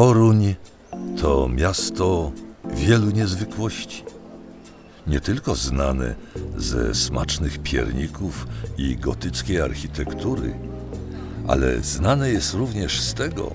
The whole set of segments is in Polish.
Toruń to miasto wielu niezwykłości. Nie tylko znane ze smacznych pierników i gotyckiej architektury, ale znane jest również z tego,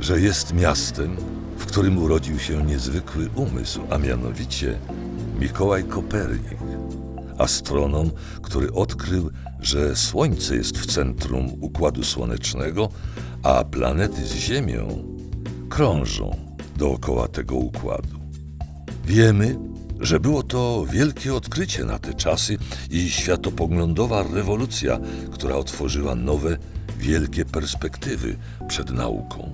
że jest miastem, w którym urodził się niezwykły umysł, a mianowicie Mikołaj Kopernik, astronom, który odkrył, że Słońce jest w centrum układu słonecznego, a planety z Ziemią krążą dookoła tego układu. Wiemy, że było to wielkie odkrycie na te czasy i światopoglądowa rewolucja, która otworzyła nowe, wielkie perspektywy przed nauką.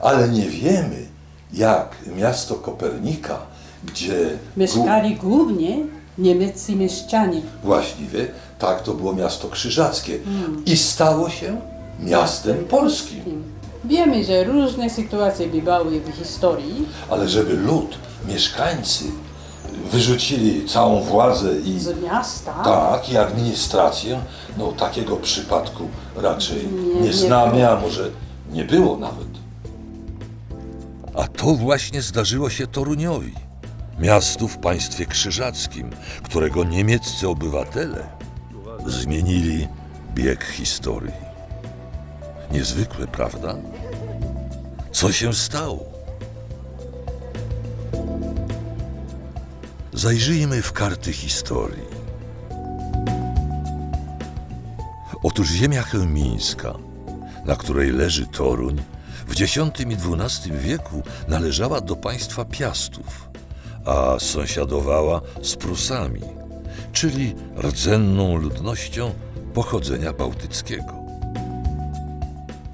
Ale nie wiemy, jak miasto Kopernika, gdzie Mieszkali głównie niemieccy mieszczanie. właściwie tak to było miasto krzyżackie i stało się miastem polskim. Wiemy, że różne sytuacje bywały w historii. Ale żeby lud, mieszkańcy wyrzucili całą władzę i Z miasta tak, i administrację, no takiego przypadku raczej nie, Nie- nie znamy, było. a może nie było nawet. A to właśnie zdarzyło się Toruniowi, miastu w państwie krzyżackim, którego niemieccy obywatele zmienili bieg historii. Niezwykłe, prawda? Co się stało? Zajrzyjmy w karty historii. Otóż ziemia chełmińska, na której leży Toruń, w X i XII wieku należała do państwa Piastów, a sąsiadowała z Prusami, czyli rdzenną ludnością pochodzenia bałtyckiego.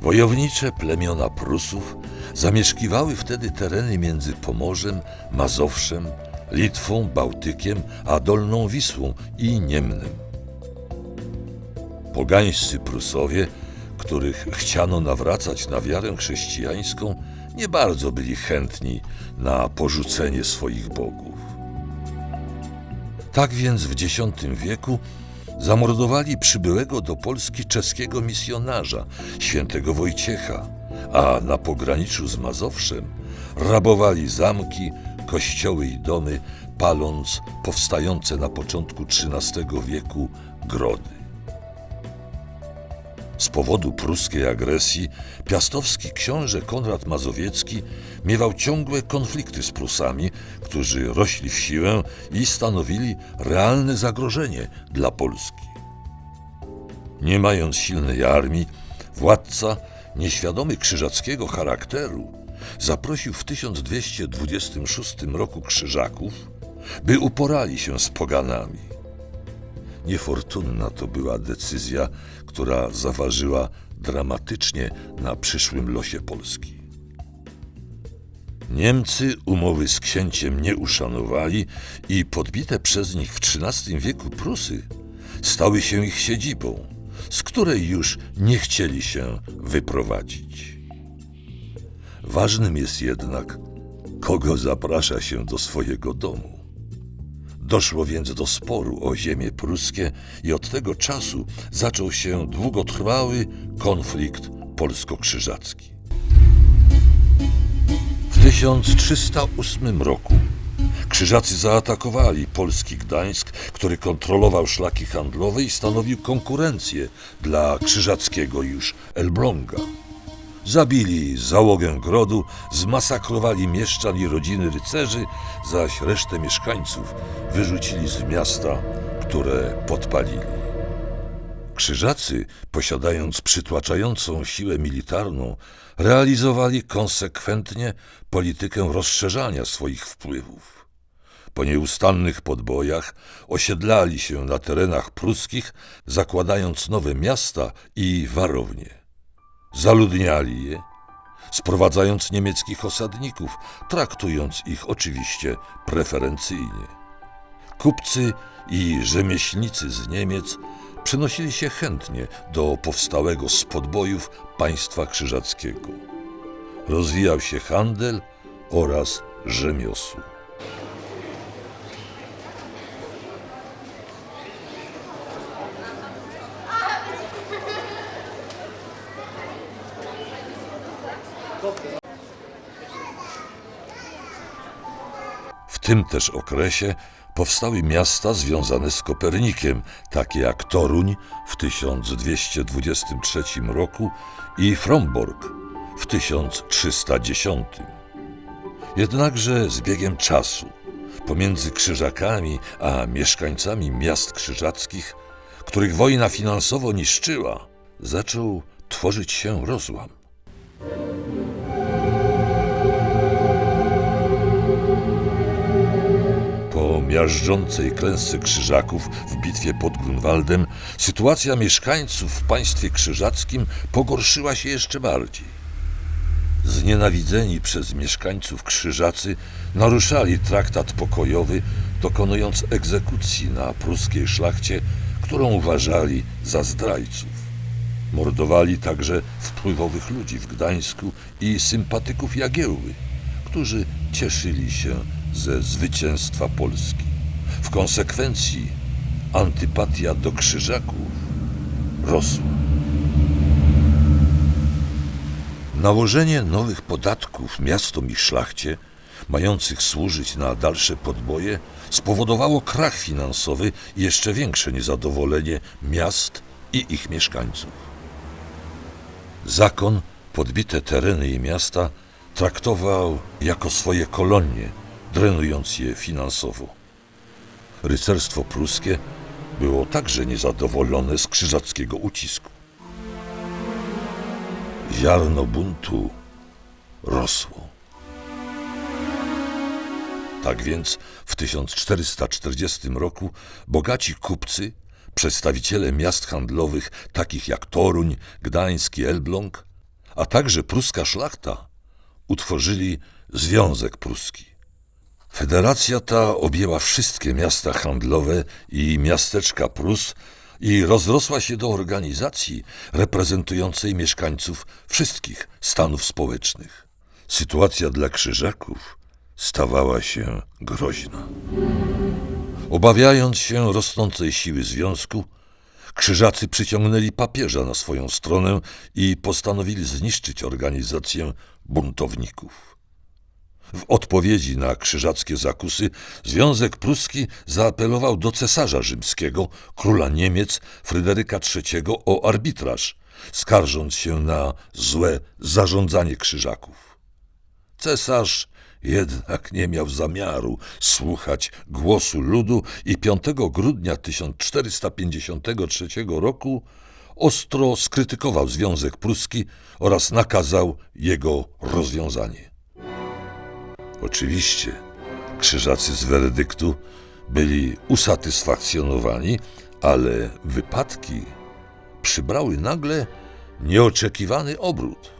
Wojownicze plemiona Prusów zamieszkiwały wtedy tereny między Pomorzem, Mazowszem, Litwą, Bałtykiem, a Dolną Wisłą i Niemnem. Pogańscy Prusowie, których chciano nawracać na wiarę chrześcijańską, nie bardzo byli chętni na porzucenie swoich bogów. Tak więc w X wieku zamordowali przybyłego do Polski czeskiego misjonarza, świętego Wojciecha, a na pograniczu z Mazowszem rabowali zamki, kościoły i domy, paląc powstające na początku XIII wieku grody. Z powodu pruskiej agresji piastowski książę Konrad Mazowiecki miewał ciągłe konflikty z Prusami, którzy rośli w siłę i stanowili realne zagrożenie dla Polski. Nie mając silnej armii, władca, nieświadomy krzyżackiego charakteru, zaprosił w 1226 roku krzyżaków, by uporali się z poganami. Niefortunna to była decyzja, która zaważyła dramatycznie na przyszłym losie Polski. Niemcy umowy z księciem nie uszanowali i podbite przez nich w XIII wieku Prusy stały się ich siedzibą, z której już nie chcieli się wyprowadzić. Ważnym jest jednak, kogo zaprasza się do swojego domu. Doszło więc do sporu o ziemie pruskie i od tego czasu zaczął się długotrwały konflikt polsko-krzyżacki. W 1308 roku krzyżacy zaatakowali polski Gdańsk, który kontrolował szlaki handlowe i stanowił konkurencję dla krzyżackiego już Elbląga. Zabili załogę grodu, zmasakrowali mieszczan i rodziny rycerzy, zaś resztę mieszkańców wyrzucili z miasta, które podpalili. Krzyżacy, posiadając przytłaczającą siłę militarną, realizowali konsekwentnie politykę rozszerzania swoich wpływów. Po nieustannych podbojach osiedlali się na terenach pruskich, zakładając nowe miasta i warownie. Zaludniali je, sprowadzając niemieckich osadników, traktując ich oczywiście preferencyjnie. Kupcy i rzemieślnicy z Niemiec przenosili się chętnie do powstałego z podbojów państwa krzyżackiego. Rozwijał się handel oraz rzemiosło. W tym też okresie powstały miasta związane z Kopernikiem, takie jak Toruń w 1223 roku i Fromborg w 1310. Jednakże z biegiem czasu pomiędzy Krzyżakami a mieszkańcami miast krzyżackich, których wojna finansowo niszczyła, zaczął tworzyć się rozłam. Miażdżącej klęsce Krzyżaków w bitwie pod Grunwaldem sytuacja mieszkańców w państwie krzyżackim pogorszyła się jeszcze bardziej. Znienawidzeni przez mieszkańców Krzyżacy naruszali traktat pokojowy, dokonując egzekucji na pruskiej szlachcie, którą uważali za zdrajców. Mordowali także wpływowych ludzi w Gdańsku i sympatyków Jagiełły, którzy cieszyli się ze zwycięstwa Polski. W konsekwencji antypatia do Krzyżaków rosła. Nałożenie nowych podatków miastom i szlachcie, mających służyć na dalsze podboje, spowodowało krach finansowy i jeszcze większe niezadowolenie miast i ich mieszkańców. Zakon podbite tereny i miasta traktował jako swoje kolonie, drenując je finansowo. Rycerstwo pruskie było także niezadowolone z krzyżackiego ucisku. Ziarno buntu rosło. Tak więc w 1440 roku bogaci kupcy, przedstawiciele miast handlowych takich jak Toruń, Gdańsk i Elbląg, a także pruska szlachta utworzyli Związek Pruski. Federacja ta objęła wszystkie miasta handlowe i miasteczka Prus i rozrosła się do organizacji reprezentującej mieszkańców wszystkich stanów społecznych. Sytuacja dla Krzyżaków stawała się groźna. Obawiając się rosnącej siły związku, Krzyżacy przyciągnęli papieża na swoją stronę i postanowili zniszczyć organizację buntowników. W odpowiedzi na krzyżackie zakusy Związek Pruski zaapelował do cesarza rzymskiego, króla Niemiec Fryderyka III o arbitraż, skarżąc się na złe zarządzanie krzyżaków. Cesarz jednak nie miał zamiaru słuchać głosu ludu i 5 grudnia 1453 roku ostro skrytykował Związek Pruski oraz nakazał jego rozwiązanie. Oczywiście krzyżacy z werdyktu byli usatysfakcjonowani, ale wypadki przybrały nagle nieoczekiwany obrót.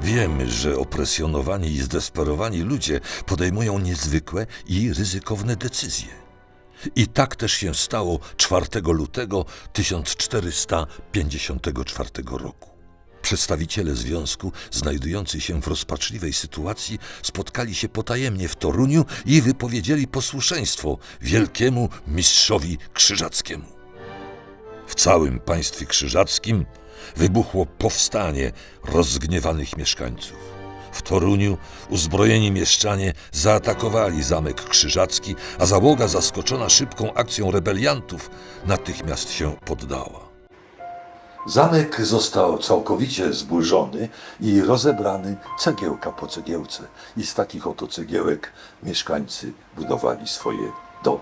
Wiemy, że opresjonowani i zdesperowani ludzie podejmują niezwykłe i ryzykowne decyzje. I tak też się stało 4 lutego 1454 roku. Przedstawiciele związku, znajdujący się w rozpaczliwej sytuacji, spotkali się potajemnie w Toruniu i wypowiedzieli posłuszeństwo wielkiemu mistrzowi krzyżackiemu. W całym państwie krzyżackim wybuchło powstanie rozgniewanych mieszkańców. W Toruniu uzbrojeni mieszczanie zaatakowali zamek krzyżacki, a załoga zaskoczona szybką akcją rebeliantów natychmiast się poddała. Zamek został całkowicie zburzony i rozebrany cegiełka po cegiełce. I z takich oto cegiełek mieszkańcy budowali swoje domy.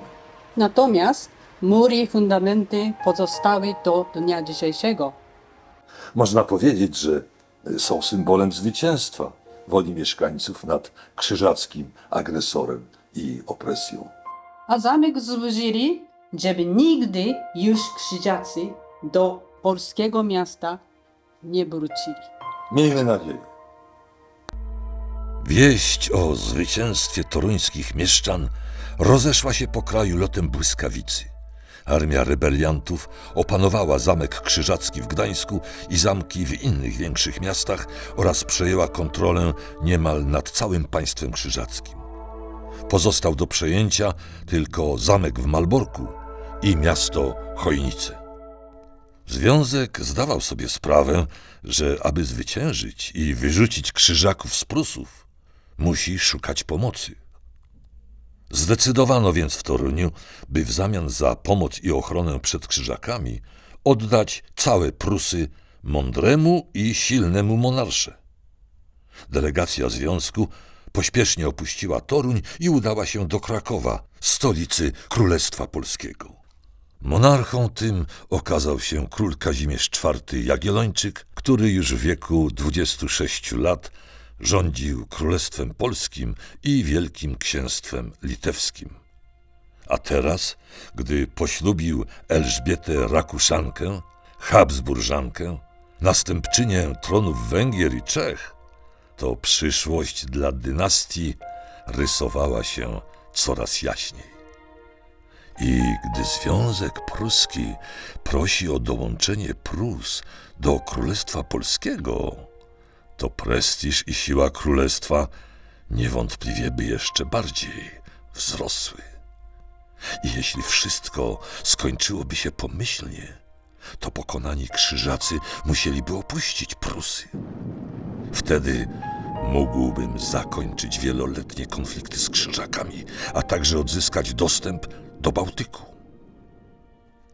Natomiast mury i fundamenty pozostały do dnia dzisiejszego. Można powiedzieć, że są symbolem zwycięstwa woli mieszkańców nad krzyżackim agresorem i opresją. A zamek zburzyli, żeby nigdy już krzyżacy do polskiego miasta nie wrócili. Miejmy nadzieję. Wieść o zwycięstwie toruńskich mieszczan rozeszła się po kraju lotem błyskawicy. Armia rebeliantów opanowała zamek krzyżacki w Gdańsku i zamki w innych większych miastach oraz przejęła kontrolę niemal nad całym państwem krzyżackim. Pozostał do przejęcia tylko zamek w Malborku i miasto Chojnice. Związek zdawał sobie sprawę, że aby zwyciężyć i wyrzucić krzyżaków z Prusów, musi szukać pomocy. Zdecydowano więc w Toruniu, by w zamian za pomoc i ochronę przed krzyżakami oddać całe Prusy mądremu i silnemu monarsze. Delegacja związku pośpiesznie opuściła Toruń i udała się do Krakowa, stolicy Królestwa Polskiego. Monarchą tym okazał się król Kazimierz IV Jagiellończyk, który już w wieku 26 lat rządził Królestwem Polskim i Wielkim Księstwem Litewskim. A teraz, gdy poślubił Elżbietę Rakuszankę, Habsburżankę, następczynię tronów Węgier i Czech, to przyszłość dla dynastii rysowała się coraz jaśniej. I gdy Związek Pruski prosi o dołączenie Prus do Królestwa Polskiego, to prestiż i siła królestwa niewątpliwie by jeszcze bardziej wzrosły. I jeśli wszystko skończyłoby się pomyślnie, to pokonani krzyżacy musieliby opuścić Prusy. Wtedy mógłbym zakończyć wieloletnie konflikty z krzyżakami, a także odzyskać dostęp do Bałtyku.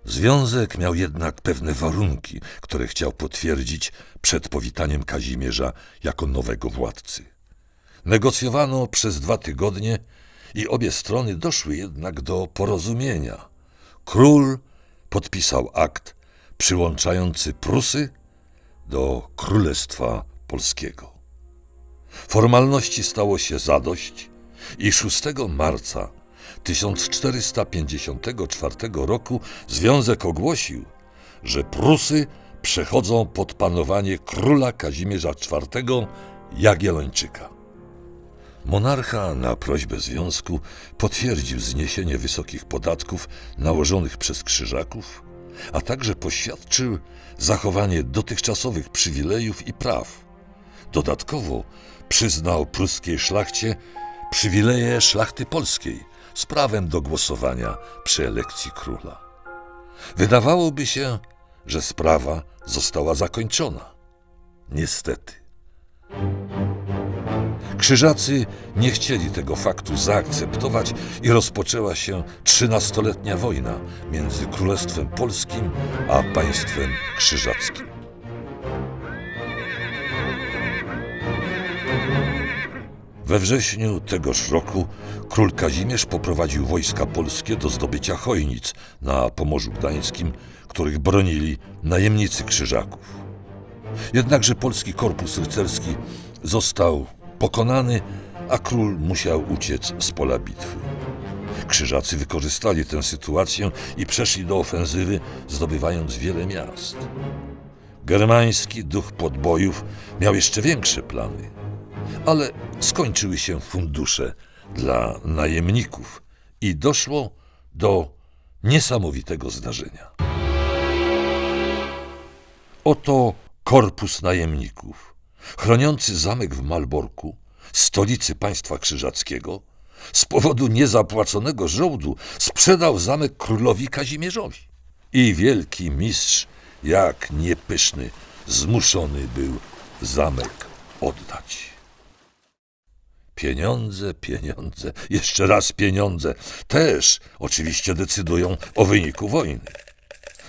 Związek miał jednak pewne warunki, które chciał potwierdzić przed powitaniem Kazimierza jako nowego władcy. Negocjowano przez dwa tygodnie i obie strony doszły jednak do porozumienia. Król podpisał akt przyłączający Prusy do Królestwa Polskiego. Formalności stało się zadość i 6 marca 1454 roku Związek ogłosił, że Prusy przechodzą pod panowanie króla Kazimierza IV Jagiellończyka. Monarcha na prośbę związku potwierdził zniesienie wysokich podatków nałożonych przez krzyżaków, a także poświadczył zachowanie dotychczasowych przywilejów i praw. Dodatkowo przyznał pruskiej szlachcie przywileje szlachty polskiej z prawem do głosowania przy elekcji króla. Wydawałoby się, że sprawa została zakończona. Niestety. Krzyżacy nie chcieli tego faktu zaakceptować i rozpoczęła się trzynastoletnia wojna między Królestwem Polskim a państwem krzyżackim. We wrześniu tegoż roku król Kazimierz poprowadził wojska polskie do zdobycia Chojnic na Pomorzu Gdańskim, których bronili najemnicy krzyżaków. Jednakże polski korpus rycerski został pokonany, a król musiał uciec z pola bitwy. Krzyżacy wykorzystali tę sytuację i przeszli do ofensywy, zdobywając wiele miast. Germański duch podbojów miał jeszcze większe plany, ale skończyły się fundusze dla najemników i doszło do niesamowitego zdarzenia. Oto korpus najemników, chroniący zamek w Malborku, stolicy państwa krzyżackiego, z powodu niezapłaconego żołdu sprzedał zamek królowi Kazimierzowi. I wielki mistrz, jak niepyszny, zmuszony był zamek oddać. Pieniądze, pieniądze, jeszcze raz pieniądze też oczywiście decydują o wyniku wojny.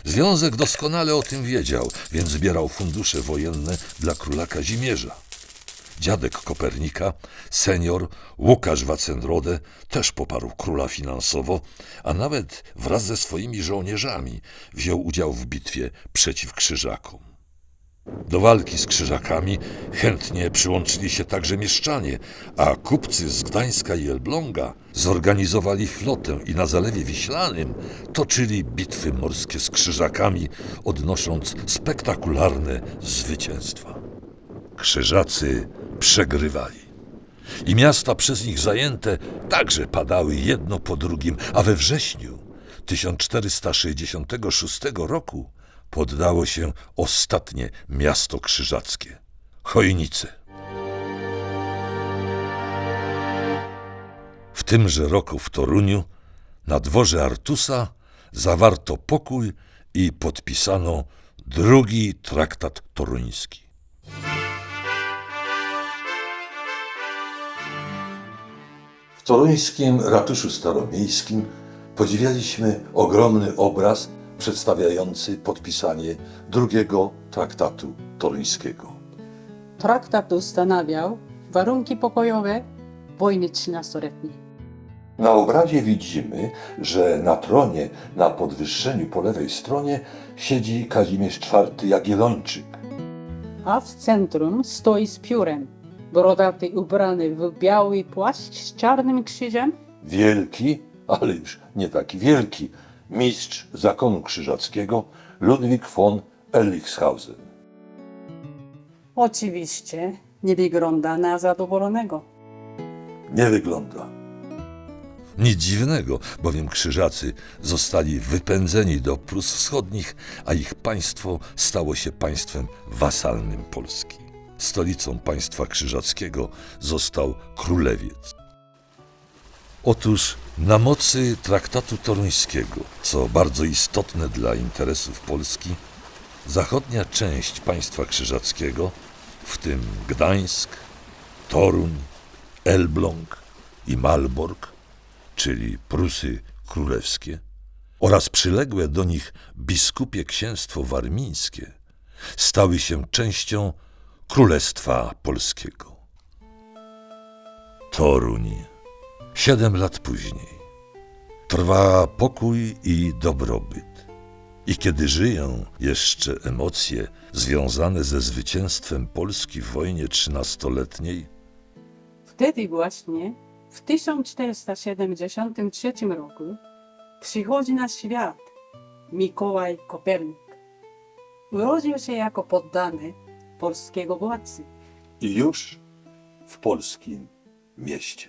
Związek doskonale o tym wiedział, więc zbierał fundusze wojenne dla króla Kazimierza. Dziadek Kopernika, senior Łukasz Wacendrode też poparł króla finansowo, a nawet wraz ze swoimi żołnierzami wziął udział w bitwie przeciw krzyżakom. Do walki z krzyżakami chętnie przyłączyli się także mieszczanie, a kupcy z Gdańska i Elbląga zorganizowali flotę i na Zalewie Wiślanym toczyli bitwy morskie z krzyżakami, odnosząc spektakularne zwycięstwa. Krzyżacy przegrywali. I miasta przez nich zajęte także padały jedno po drugim, a we wrześniu 1466 roku poddało się ostatnie miasto krzyżackie Chojnice. W tymże roku w Toruniu na dworze Artusa zawarto pokój i podpisano drugi traktat toruński. W toruńskim ratuszu staromiejskim podziwialiśmy ogromny obraz przedstawiający podpisanie drugiego traktatu toruńskiego. Traktat ustanawiał warunki pokojowe wojny trzynastoletniej. Na obrazie widzimy, że na tronie na podwyższeniu po lewej stronie siedzi Kazimierz IV Jagiellończyk. A w centrum stoi z piórem, brodaty ubrany w biały płaszcz z czarnym krzyżem, Wielki, ale już nie taki wielki, mistrz zakonu krzyżackiego Ludwik von Erlichshausen. Oczywiście nie wygląda na zadowolonego. Nie wygląda. Nic dziwnego, bowiem krzyżacy zostali wypędzeni do Prus Wschodnich, a ich państwo stało się państwem wasalnym Polski. Stolicą państwa krzyżackiego został Królewiec. Otóż na mocy traktatu toruńskiego, co bardzo istotne dla interesów Polski, zachodnia część państwa krzyżackiego, w tym Gdańsk, Toruń, Elbląg i Malbork, czyli Prusy Królewskie, oraz przyległe do nich biskupie księstwo warmińskie, stały się częścią Królestwa Polskiego. Toruń. Siedem lat później. Trwa pokój i dobrobyt. I kiedy żyją jeszcze emocje związane ze zwycięstwem Polski w wojnie trzynastoletniej, Wtedy właśnie, w 1473 roku, przychodzi na świat Mikołaj Kopernik. Urodził się jako poddany polskiego władcy. i już w polskim mieście.